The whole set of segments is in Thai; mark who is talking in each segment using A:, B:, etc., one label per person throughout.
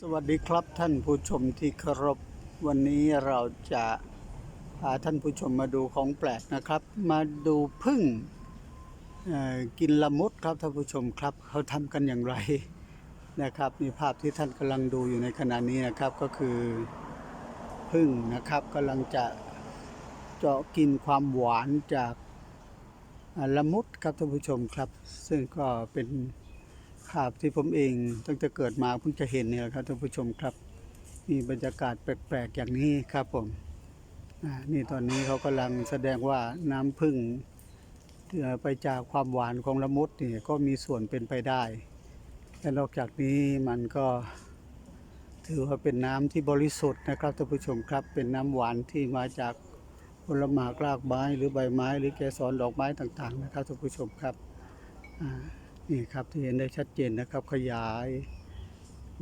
A: สวัสดีครับท่านผู้ชมที่เคารพวันนี้เราจะพาท่านผู้ชมมาดูของแปลกนะครับ มาดูพึ่งกินละมุดครับท่านผู้ชมครับเขาทำกันอย่างไรนะครับมีภาพที่ท่านกำลังดูอยู่ในขณะนี้นะครับก็คือพึ่งนะครับกำลังจะเจาะกินความหวานจากละมุดครับท่านผู้ชมครับ ซึ่งก็เป็น ภาพที่ผมเองตั้งแต่เกิดมาเพิ่งจะเห็นเนี่ยครับท่านผู้ชมครับ มีบรรยากาศแปลกๆอย่างนี้ครับผมนี่ตอนนี้เขากำลังแสดงว่าน้ำพึ่งไปจากความหวานของละมุดนี่ก็มีส่วนเป็นไปได้ และนอกจากนี้มันก็ถือว่าเป็นน้ำที่บริสุทธิ์นะครับท่านผู้ชมครับเป็นน้ำหวานที่มาจากผลหมากรากไม้หรือใบไม้ หรือแกสรดอกไม้ต่างๆนะครับท่านผู้ชมครับอ่า นี่ครับที่เห็นได้ชัดเจนนะครับขยาย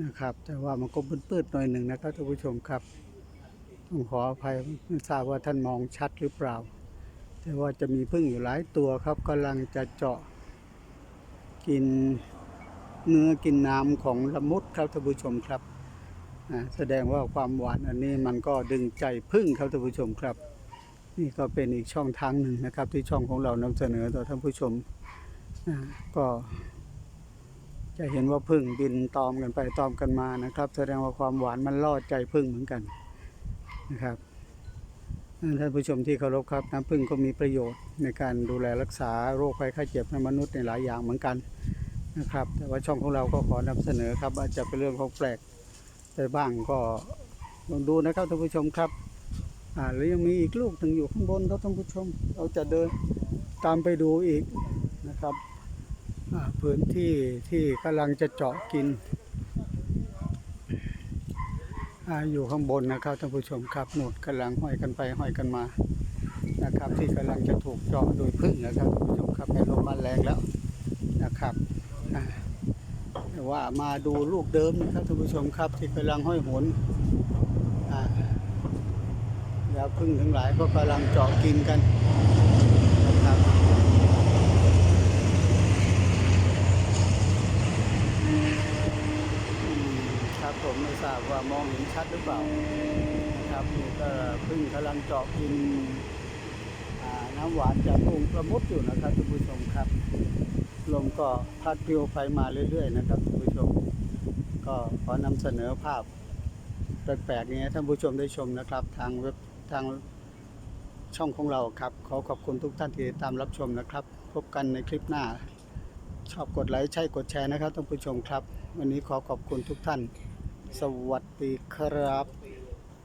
A: นะครับ แต่ว่ามันก็ปื้ดๆหน่อยหนึ่งนะครับท่านผู้ชมครับต้องขออภัยไม่ทราบว่าท่านมองชัดหรือเปล่า แต่ว่าจะมีพึ่งอยู่หลายตัวครับกำลังจะเจาะกินเนื้อกินน้ำของละมุดครับท่านผู้ชมครับแสดงว่าความหวานอันนี้มันก็ดึงใจพึ่งครับท่านผู้ชมครับ นี่ก็เป็นอีกช่องทางหนึ่งนะครับ ที่ช่องของเรานำเสนอต่อท่านผู้ชม ก็จะเห็นว่าพึ่งบินตอมกันไปตอมกันมานะครับ แสดงว่าความหวานมันล่อใจพึ่งเหมือนกันนะครับท่านผู้ชมที่เคารพครับน้ำพึ่งก็มีประโยชน์ในการดูแลรักษาโรคภัยไข้เจ็บในมนุษย์ในหลายอย่างเหมือนกันนะครับ แต่ว่าช่องของเราก็ขอนำเสนอครับอาจจะเป็นเรื่องของแปลกไปบ้างก็ลองดูนะครับท่านผู้ชมครับอ่าแล้วยังมีอีกลูกหนึ่งอยู่ข้างบนครับท่านผู้ชม เราจะเดินตามไปดูอีก นะครับพื้นที่ที่กำลังจะเจาะกินอยู่ข้างบนนะครับท่านผู้ชมครับหนุดกำลังห้อยกันไปห้อยกันมานะครับ ที่กำลังจะถูกเจาะโดยพึ่งนะครับท่านผู้ชมครับไปลมมาแรงแล้วนะครับแต่ว่ามาดูลูกเดิมนะครับท่านผู้ชมครับ ที่กำลังห้อยหนอ่าแล้วพึ่งทั้งหลายก็กำลังเจาะกินกันนะครับ อืมครับ ผมไม่ทราบว่ามองเห็นชัดหรือเปล่านะครับนี่ก็เพิ่งกำลังเจาะกินน้ำหวานจากองค์ประมุดอยู่นะครับท่านผู้ชมครับ ลมก็พัดปลิวไปมาเรื่อย ๆ นะครับท่านผู้ชม ก็ขอนำเสนอภาพแปลกๆนี้ท่านผู้ชมได้ชมนะครับ ทางเว็บทางช่องของเราครับ ขอขอบคุณทุกท่านที่ติดตามรับชมนะครับ พบกันในคลิปหน้า ชอบกดไลค์ใช่กดแชร์นะครับท่านผู้ชมครับ วันนี้ขอขอบคุณทุกท่าน สวัสดีครับ